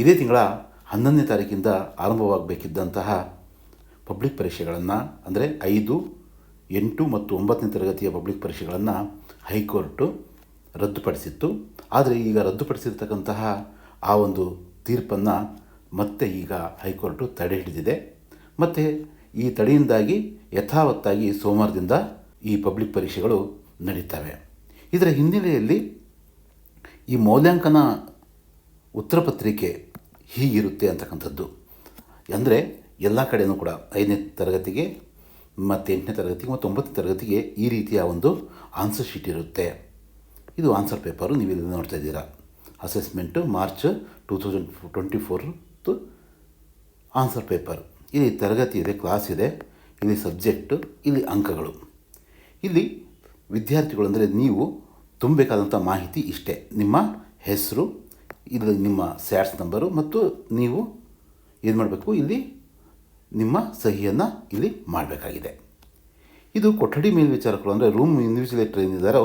ಇದೇ ತಿಂಗಳ ಹನ್ನೊಂದನೇ ತಾರೀಕಿಂದ ಆರಂಭವಾಗಬೇಕಿದ್ದಂತಹ ಪಬ್ಲಿಕ್ ಪರೀಕ್ಷೆಗಳನ್ನು, ಅಂದರೆ ಐದು, ಎಂಟು ಮತ್ತು ಒಂಬತ್ತನೇ ತರಗತಿಯ ಪಬ್ಲಿಕ್ ಪರೀಕ್ಷೆಗಳನ್ನು ಹೈಕೋರ್ಟು ರದ್ದುಪಡಿಸಿತ್ತು. ಆದರೆ ಈಗ ರದ್ದುಪಡಿಸಿರ್ತಕ್ಕಂತಹ ಆ ಒಂದು ತೀರ್ಪನ್ನು ಮತ್ತೆ ಈಗ ಹೈಕೋರ್ಟು ತಡೆ ಹಿಡಿದಿದೆ. ಮತ್ತು ಈ ತಡೆಯಿಂದಾಗಿ ಯಥಾವತ್ತಾಗಿ ಸೋಮವಾರದಿಂದ ಈ ಪಬ್ಲಿಕ್ ಪರೀಕ್ಷೆಗಳು ನಡೀತವೆ. ಇದರ ಹಿನ್ನೆಲೆಯಲ್ಲಿ ಈ ಮೌಲ್ಯಾಂಕನ ಉತ್ತರ ಪತ್ರಿಕೆ ಹೀಗಿರುತ್ತೆ ಅಂತಕ್ಕಂಥದ್ದು. ಅಂದರೆ ಎಲ್ಲ ಕಡೆಯೂ ಕೂಡ ಐದನೇ ತರಗತಿಗೆ ಮತ್ತು ಎಂಟನೇ ತರಗತಿಗೆ ಮತ್ತು ಒಂಬತ್ತನೇ ತರಗತಿಗೆ ಈ ರೀತಿಯ ಒಂದು ಆನ್ಸರ್ ಶೀಟ್ ಇರುತ್ತೆ. ಇದು ಆನ್ಸರ್ ಪೇಪರು ನೀವು ಇಲ್ಲಿ ನೋಡ್ತಾ ಇದ್ದೀರಾ. Assessment March two thousand twenty fourth answer paper ಇಲ್ಲಿ ತರಗತಿ ಇದೆ ಕ್ಲಾಸ್ ಇದೆ, ಇಲ್ಲಿ ಸಬ್ಜೆಕ್ಟು ಇಲ್ಲಿ ಅಂಕಗಳು. ಇಲ್ಲಿ ವಿದ್ಯಾರ್ಥಿಗಳು ಅಂದರೆ ನೀವು ತುಂಬಬೇಕಾದಂಥ ಮಾಹಿತಿ ಇಷ್ಟೇ. ನಿಮ್ಮ ಹೆಸರು ಇಲ್ಲಿ ನಿಮ್ಮ ಸ್ಯಾಟ್ಸ್ ನಂಬರು ಮತ್ತು ನೀವು ಏನು ಮಾಡಬೇಕು? ಇಲ್ಲಿ ನಿಮ್ಮ ಸಹಿಯನ್ನು ಇಲ್ಲಿ ಮಾಡಬೇಕಾಗಿದೆ. ಇದು ಕೊಠಡಿ ಮೇಲ್ವಿಚಾರಕರು ಅಂದರೆ ರೂಮ್ ಇನ್ವಿಜಿಲೇಟರ್ ಏನಿದ್ದಾರೋ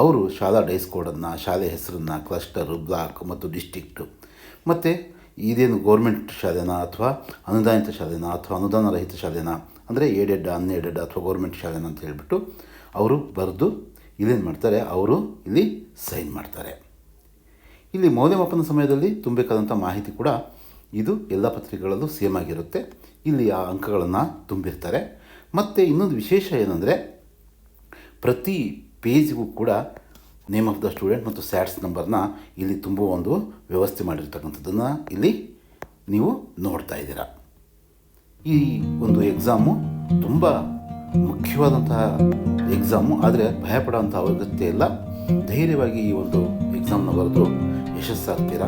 ಅವರು ಶಾಲಾ ಡೈಸ್ ಕೋಡನ್ನು ಶಾಲೆ ಹೆಸರನ್ನು ಕ್ಲಸ್ಟರು ಬ್ಲಾಕ್ ಮತ್ತು ಡಿಸ್ಟಿಕ್ಟು ಮತ್ತು ಇದೇನು ಗೌರ್ಮೆಂಟ್ ಶಾಲೆನಾ ಅಥವಾ ಅನುದಾನಿತ ಶಾಲೆನಾ ಅಥವಾ ಅನುದಾನ ರಹಿತ ಶಾಲೆನಾ? ಅಂದರೆ ಏಡೆಡ್ ಅನ್ಎಡೆಡ್ ಅಥವಾ ಗೌರ್ಮೆಂಟ್ ಶಾಲೆನಾ ಅಂತ ಹೇಳಿಬಿಟ್ಟು ಅವರು ಬರೆದು ಇಲ್ಲೇನು ಮಾಡ್ತಾರೆ? ಅವರು ಇಲ್ಲಿ ಸೈನ್ ಮಾಡ್ತಾರೆ. ಇಲ್ಲಿ ಮೌಲ್ಯಮಾಪನ ಸಮಯದಲ್ಲಿ ತುಂಬಬೇಕಾದಂಥ ಮಾಹಿತಿ ಕೂಡ ಇದು ಎಲ್ಲ ಪತ್ರಿಕೆಗಳಲ್ಲೂ ಸೇಮ್ ಆಗಿರುತ್ತೆ. ಇಲ್ಲಿ ಆ ಅಂಕಗಳನ್ನು ತುಂಬಿರ್ತಾರೆ. ಮತ್ತು ಇನ್ನೊಂದು ವಿಶೇಷ ಏನಂದರೆ ಪ್ರತಿ ಪೇಜ್ಗೂ ಕೂಡ ನೇಮ್ ಆಫ್ ದ ಸ್ಟೂಡೆಂಟ್ ಮತ್ತು ಸ್ಯಾಟ್ಸ್ ನಂಬರ್ನ ಇಲ್ಲಿ ತುಂಬುವ ಒಂದು ವ್ಯವಸ್ಥೆ ಮಾಡಿರ್ತಕ್ಕಂಥದ್ದನ್ನು ಇಲ್ಲಿ ನೀವು ನೋಡ್ತಾ ಇದ್ದೀರಾ. ಈ ಒಂದು ಎಕ್ಸಾಮು ತುಂಬ ಮುಖ್ಯವಾದಂತಹ ಎಕ್ಸಾಮು ಆದರೆ ಭಯಪಡೋಂಥ ಅಗತ್ಯ ಇಲ್ಲ. ಧೈರ್ಯವಾಗಿ ಈ ಒಂದು ಎಕ್ಸಾಮ್ನ ಬರೆದು ಯಶಸ್ಸಾಗ್ತೀರಾ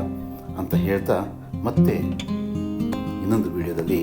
ಅಂತ ಹೇಳ್ತಾ ಮತ್ತೆ ಇನ್ನೊಂದು ವಿಡಿಯೋದಲ್ಲಿ